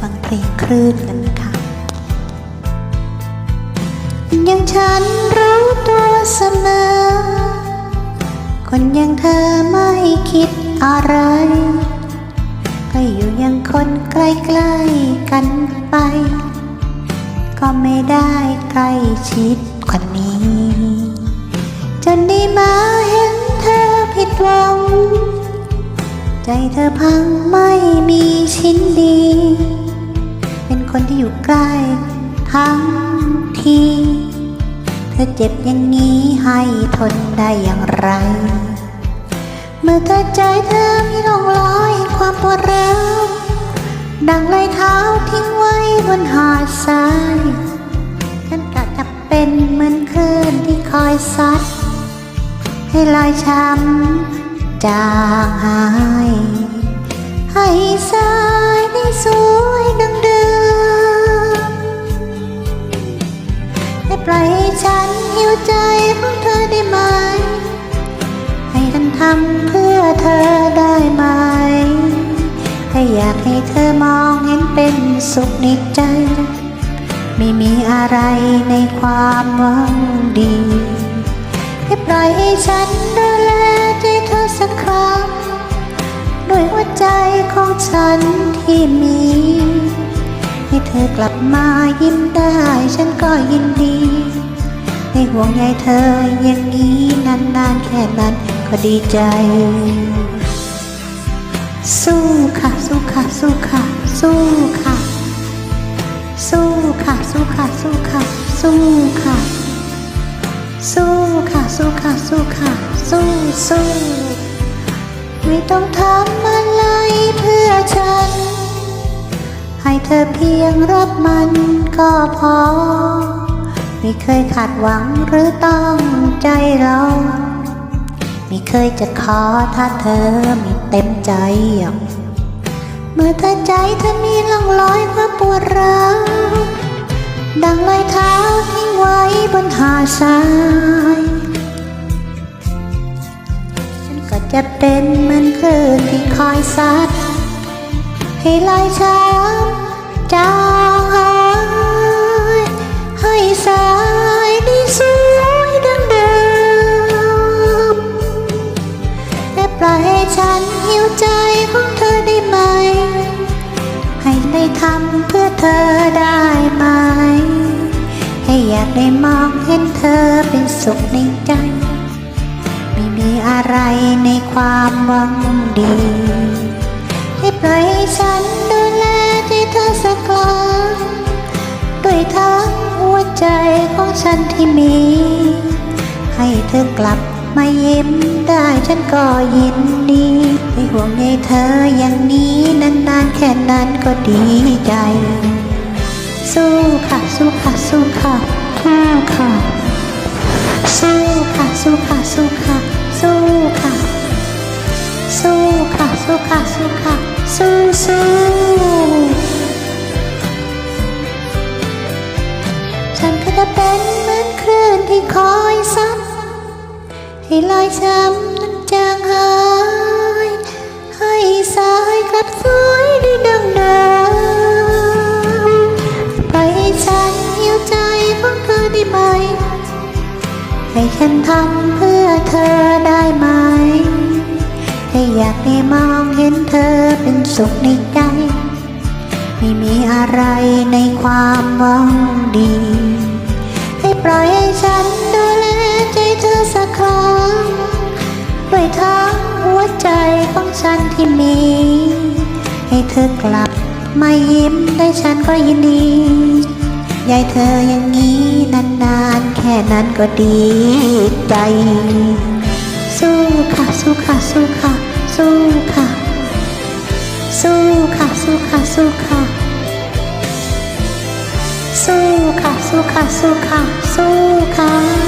ฟังเพลงคลื่นกันค่ะยังฉันรู้ตัวเสมอ คนอยังเธอไม่คิดอะไร ก็อยู่อยังคนใกล้ๆกันไป ก็ไม่ได้ใกล้ชิดคนนี้ จนได้มาเห็นเธอผิดหวัง ใจเธอพังไม่มีชิ้นดี คนที่อยู่ใกล้ทั้งทีเธอเจ็บอย่างนี้ให้ทนได้อย่างไร เมื่อเธอใจเธอมีร่องรอยแห่งความปวดร้าวดังรอยเท้าทิ้งไว้บนหาดทรายฉันกะจะเป็นเหมือนคลื่นที่คอยซัด ให้ลายช้ำจางหาย ให้สายได้สวย วใจของเธอได้ไหม ให้ฉันทำเพื่อเธอได้ไหมแค่อยากให้เธอมองเห็นเป็นสุขในใจ ไม่มีอะไรในความหวังดีให้ปล่อยให้ฉันดูแลใจเธอสักครั้งด้วยหัวใจของฉันที่มี ให้เธอกลับมายิ้มได้ฉันก็ยินดี ให้ห่วงใยเธออย่างนี้นานๆแค่นั้นก็ดีใจ สู้ค่ะ สู้ค่ะ สู้ค่ะ สู้ค่ะ สู้ค่ะ สู้ค่ะ สู้ค่ะ สู้ค่ะ สู้ค่ะ สู้ค่ะ สู้ค่ะ สู้สู้ไม่ต้องทำอะไรเพื่อฉัน ให้เธอเพียงรับมันก็พอ ไม่เคยขาดหวังหรือต้องใจเรา ไม่เคยจะขอถ้าเธอไม่เต็มใจ เมื่อเธอใจเธอมีร่องรอยความปวดร้าวดังรอยเท้าทิ้งไว้บนหาดทรายฉันก็จะเป็นเหมือนคลื่นที่คอยซัด ให้ลายช้ำจางหา ฉันหิวใจของเธอได้ไหม ให้ได้ทำเพื่อเธอได้ไหม ให้อยากได้มองเห็นเธอเป็นสุขในใจ ไม่มีอะไรในความหวังดี ให้ปล่อยให้ฉันดูแลใจเธอสักครั้งด้วยทั้งหัวใจของฉันที่มี ให้เธอกลับ มายิ้มได้ฉันก็ยินดีให้ห่วงใยเธออย่างนี้นานๆแค่นั้นก็ดีใจ สู้ค่ะสู้ค่ะสู้ค่ะสู้ค่ะสู้ค่ะสู้ค่ะสู้ค่ะสู้ค่ะสู้ค่ะสู้ค่ะสู้ค่ะสู้สู้ ช้ำนั้นจางหาย ให้สายกลับสวยได้ดังเดิมปล่อยให้ฉันหิวใจของเธอได้ไหม ให้ฉันทำเพื่อเธอได้ไหม ให้อยากได้มองเห็นเธอเป็นสุขในใจ ไม่มีอะไรในความหวังดี ให้ปล่อยให้ฉันดูแลใจเธอสักครั้ง ฉันที่มี ให้เธอกลับมายิ้มได้ฉันก็ยินดียายเธออย่างนี้นานๆ แค่นั้นก็ดีใจ สู้ค่ะ สู้ค่ะ สู้ค่ะ สู้ค่ะ สู้ค่ะ สู้ค่ะ สู้ค่ะ สู้ค่ะ สู้ค่ะ สู้ค่ะ สู้ค่ะ